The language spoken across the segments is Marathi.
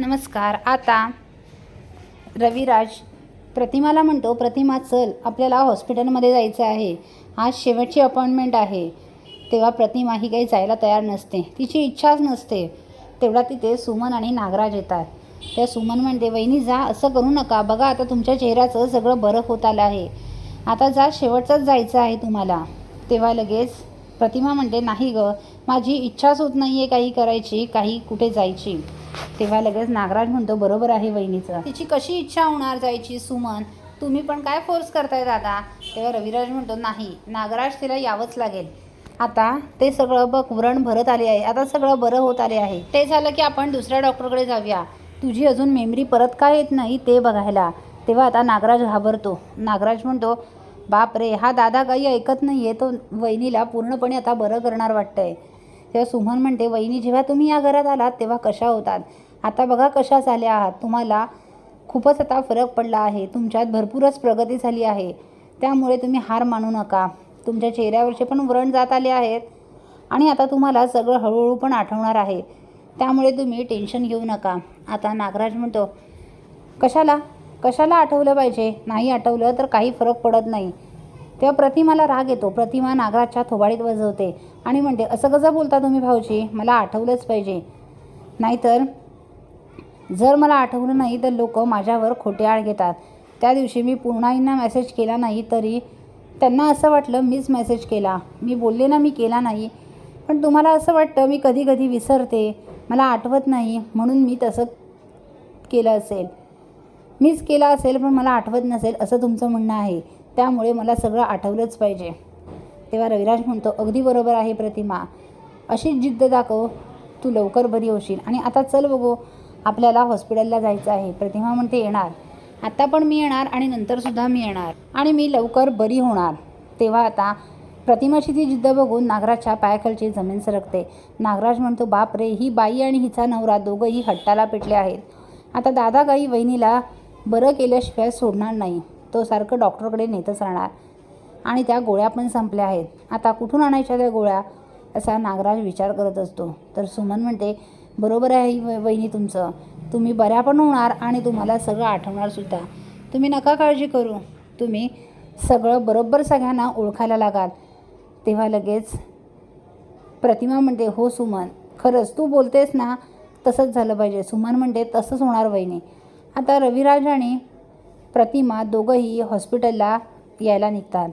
नमस्कार. आता रविराज प्रतिमाला म्हणतो प्रतिमा चल आपल्याला हॉस्पिटलमध्ये जायचं आहे. आज शेवटची अपॉइंटमेंट आहे. तेव्हा प्रतिमा ही काही जायला तयार नसते. तिची इच्छाच नसते. तेवढा तिथे सुमन आणि नागराज येतात. त्या सुमन म्हणते वहिनी जा असं करू नका. बघा आता तुमच्या चेहऱ्याचं सगळं बरं होत आलं आहे. आता जा शेवटचंच जायचं आहे तुम्हाला. तेव्हा लगेच प्रतिमा म्हणते नाही गं माझी इच्छाच होत नाही आहे काही करायची काही कुठे जायची. तेव्हा लगेच नागराज म्हणतो बरोबर आहे वहिनीचं. तिची कशी इच्छा होणार जायची सुमन? तुम्ही पण काय फोर्स करताय दादा? तेव्हा रविराज म्हणतो नाही नागराज तिला यावंच लागेल. आता ते सगळं बघ व्रण भरत आले आहे. आता सगळं बरं होत आले आहे. ते झालं की आपण दुसऱ्या डॉक्टरकडे जाऊया. तुझी अजून मेमरी परत काय येत नाही ते बघायला. तेव्हा आता नागराज घाबरतो. नागराज म्हणतो बाप रे हा दादा काही ऐकत नाही आहे तो वहिनीला पूर्णपणे आता बरं करणार वाटतं आहे तेव्हा सुमन म्हणते वहिनी जेव्हा तुम्ही या घरात आलात तेव्हा कशा होतात? आता बघा कशा झाल्या आहात. तुम्हाला खूपच आता फरक पडला आहे. तुमच्यात भरपूरच प्रगती झाली आहे. त्यामुळे तुम्ही हार मानू नका. तुमच्या चेहऱ्यावरचे पण व्रण जात आले आहेत. आणि आता तुम्हाला सगळं हळूहळू पण आठवणार आहे. त्यामुळे तुम्ही टेन्शन घेऊ नका. आता नागराज म्हणतो कशाला? कशाला आठवलं पाहिजे? नाही आठवलं तर काही फरक पडत नाही. तेव्हा प्रतिमाला राग येतो. प्रतिमा नागराजच्या थोबाडीत वजवते आणि म्हणते असं कसं बोलता तुम्ही भाऊजी? मला आठवलंच पाहिजे. नाहीतर जर मला आठवलं नाही तर लोक माझ्यावर खोटे आळ घेतात. त्या दिवशी मी पूर्णाईंना मेसेज केला नाही तरी त्यांना असं वाटलं मीच मेसेज केला. मी बोलले ना मी केला नाही. पण तुम्हाला असं वाटतं मी कधी कधी विसरते. मला आठवत नाही म्हणून मी तसं केलं असेल. मीच केला असेल पण मला आठवत नसेल असं तुमचं म्हणणं आहे. त्यामुळे मला सगळं आठवलंच पाहिजे. तेव्हा रविराज म्हणतो अगदी बरोबर आहे प्रतिमा. अशीच जिद्द दाखव तू लवकर बरी होशील. आणि आता चल बघू आपल्याला हॉस्पिटलला जायचं आहे. प्रतिमा म्हणते येणार. आत्ता पण मी येणार आणि नंतरसुद्धा मी येणार. आणि मी लवकर बरी होणार. तेव्हा आता प्रतिमाची ती जिद्द बघून नागराजच्या पायाखालची जमीन सरकते. नागराज म्हणतो बाप रे ही बाई आणि हिचा नवरा दोघंही हट्टाला पेटले आहेत. आता दादा गाई वहिनीला बरं केल्याशिवाय सोडणार नाही. तो सारखं डॉक्टरकडे नेतच राहणार. आणि त्या गोळ्या पण संपल्या आहेत. आता कुठून आणायच्या त्या गोळ्या? असा नागराज विचार करत असतो. तर सुमन म्हणते बरोबर आहे ही वहिनी तुमचं. तुम्ही बऱ्या पण होणार आणि तुम्हाला सगळं आठवणार सुद्धा. तुम्ही नका काळजी करू. तुम्ही सगळं बरोबर सगळ्यांना ओळखायला लागाल. तेव्हा लगेच प्रतिमा म्हणते हो सुमन खरंच तू बोलतेस ना तसंच झालं पाहिजे. सुमन म्हणते तसंच होणार वहिनी. आता रविराज आणि प्रतिमा दोघंही हॉस्पिटलला यायला निघतात.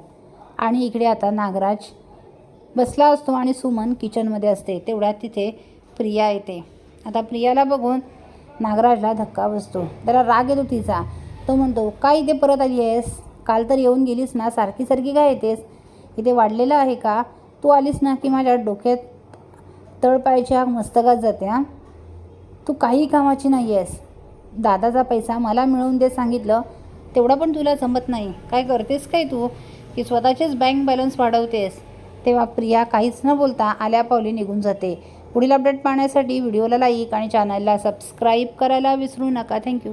आणि इकडे आता नागराज बसला असतो आणि सुमन किचनमध्ये असते. तेवढ्यात तिथे प्रिया येते. आता प्रियाला बघून नागराजला धक्का बसतो. जरा राग येतो तिचा. तो म्हणतो काय इथे परत आली आहेस? काल तर येऊन गेलीस ना? सारखी सारखी काय येतेस? इथे वाढलेलं आहे का? तू आलीस ना की माझ्या डोक्यात तळपायच्या मस्तकात जाते हां? तू काही कामाची नाही आहेस दादाचा पैसा मला मिळवून दे सांगितलं तेवढा पण तुला जमत नाही. काय करतेस काय तू? की स्वतःचेच बँक बॅलन्स वाढवतेस. तेव्हा प्रिया काहीच न बोलता आल्या पावली निघून जाते. पुढील अपडेट पाहण्यासाठी व्हिडिओला लाईक आणि चॅनलला सबस्क्राईब करायला विसरू नका. थँक्यू